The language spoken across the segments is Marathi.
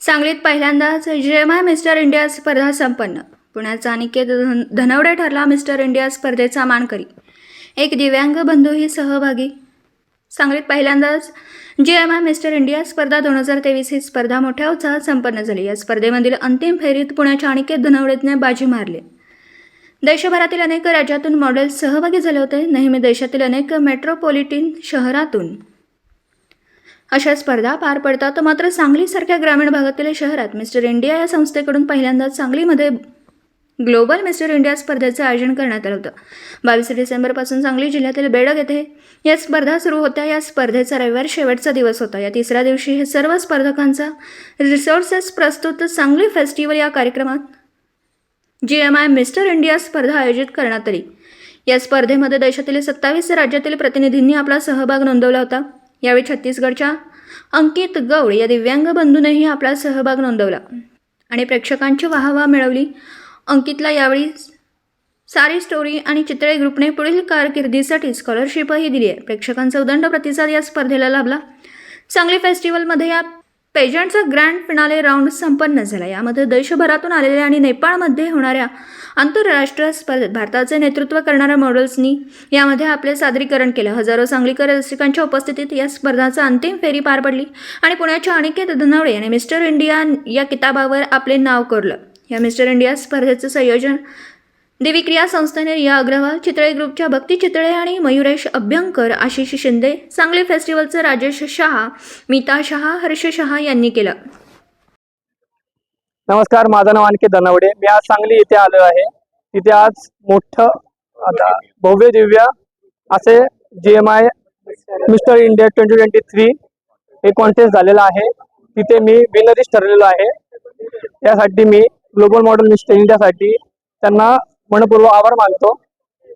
सांगलीत पहिल्यांदाच जेमाय मिस्टर इंडिया स्पर्धा संपन्न. पुण्याचा अनिकेत धन धनवडे ठरला मिस्टर इंडिया स्पर्धेचा मानकरी. एक दिव्यांग बंधूही सहभागी. सांगलीत पहिल्यांदाच जे एम आय मिस्टर इंडिया स्पर्धा दोन हजार तेवीस ही स्पर्धा मोठ्या उत्साहात संपन्न झाली. या स्पर्धेमधील अंतिम फेरीत पुण्याच्या अनिकेत धनवडेतने बाजी मारली. देशभरातील अनेक राज्यातून मॉडेल्स सहभागी झाले होते. नेहमी देशातील अनेक मेट्रोपॉलिटन शहरातून अशा स्पर्धा पार पडतात. मात्र सांगलीसारख्या ग्रामीण भागातील शहरात मिस्टर इंडिया या संस्थेकडून पहिल्यांदाच सांगलीमध्ये ग्लोबल मिस्टर इंडिया स्पर्धेचं आयोजन करण्यात आलं होतं. बावीस डिसेंबरपासून सांगली जिल्ह्यातील बेडग येथे या स्पर्धा सुरू होत्या. या स्पर्धेचा रविवार शेवटचा दिवस होता. या तिसऱ्या दिवशी हे सर्व स्पर्धकांचा रिसोर्सेस प्रस्तुत सांगली फेस्टिवल या कार्यक्रमात G M I mister India स्पर्धा आयोजित करण्यात आली. या स्पर्धेमध्ये देशातील सत्तावीस राज्यातील प्रतिनिधींनी आपला सहभाग नोंदवला होता. यावेळी छत्तीसगडच्या अंकित गौड या दिव्यांग बंधूनेही आपला सहभाग नोंदवला. आणि प्रेक्षकांची वाहवा मिळवली. अंकितला यावेळी सारी स्टोरी आणि चित्रे ग्रुपने पुढील कारकिर्दीसाठी स्कॉलरशिपही दिली आहे. प्रेक्षकांचा उदंड प्रतिसाद या स्पर्धेला लाभला. सांगली फेस्टिवलमध्ये या पेजंटचा ग्रँड फिनाले राऊंड संपन्न झाला. यामध्ये देशभरातून आलेल्या आणि नेपाळमध्ये होणाऱ्या आंतरराष्ट्रीय स्पर्धेत भारताचे नेतृत्व करणाऱ्या मॉडेल्सनी यामध्ये आपले सादरीकरण केलं. हजारो सांगलीकर रसिकांच्या उपस्थितीत या स्पर्धाचा अंतिम फेरी पार पडली आणि पुण्याच्या अनिकेत धनवडे यांनी मिस्टर इंडिया या किताबावर आपले नाव कोरलं. या मिस्टर इंडिया स्पर्धेचं संयोजन देवी क्रिया संस्थेने रिया अग्रवाल चितळे ग्रुपच्या भक्ती चितळे आणि मयुरेश अभ्यंकर आशिष शिंदे सांगली फेस्टिवलचं राजेश शहा मीता शहा हर्ष शहा यांनी केलं. नमस्कार माझं नाव आणखी धनवडे. मी आज सांगली इथे आलो आहे. तिथे आज मोठं आता भव्य दिव्य असे G M I mister India twenty twenty three हे कॉन्टेस्ट झालेला आहे. तिथे मी विनरीच ठरलेलो आहे. त्यासाठी मी ग्लोबल मॉडेल मिस्टर इंडियासाठी त्यांना मनपूर्वक आभार मानतो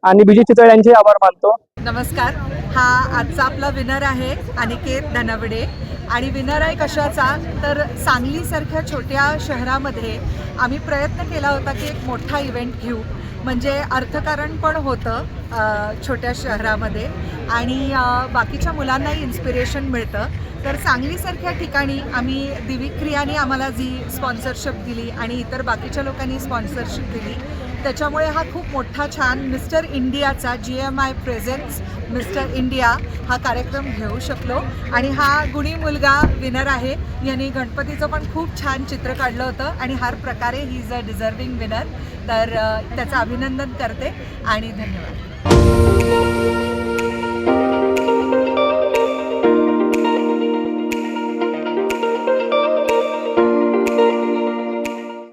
आणि विजय चितळ यांचे आभार मानतो. नमस्कार. हा आजचा आपला विनर आहे अनिकेत धनवडे. आणि विनर आहे कशाचा? तर सांगलीसारख्या छोट्या शहरामध्ये आम्ही प्रयत्न केला होता की एक मोठा इव्हेंट घेऊ. म्हणजे अर्थकारण पण होतं छोट्या शहरामध्ये. आणि बाकीच्या मुलांनाही इन्स्पिरेशन मिळतं. तर सांगलीसारख्या ठिकाणी आम्ही दिविक्रियाने आम्हाला जी स्पॉन्सरशिप दिली आणि इतर बाकीच्या लोकांनी स्पॉन्सरशिप दिली त्याच्यामुळे हा खूप मोठा छान मिस्टर इंडियाचा G M I presence mister India हा कार्यक्रम घेऊ शकलो. आणि हा गुणी मुलगा विनर आहे. यांनी गणपतीचं पण खूप छान चित्र काढलं होतं आणि हर प्रकारे he is a deserving winner तर त्याचं अभिनंदन करते आणि धन्यवाद.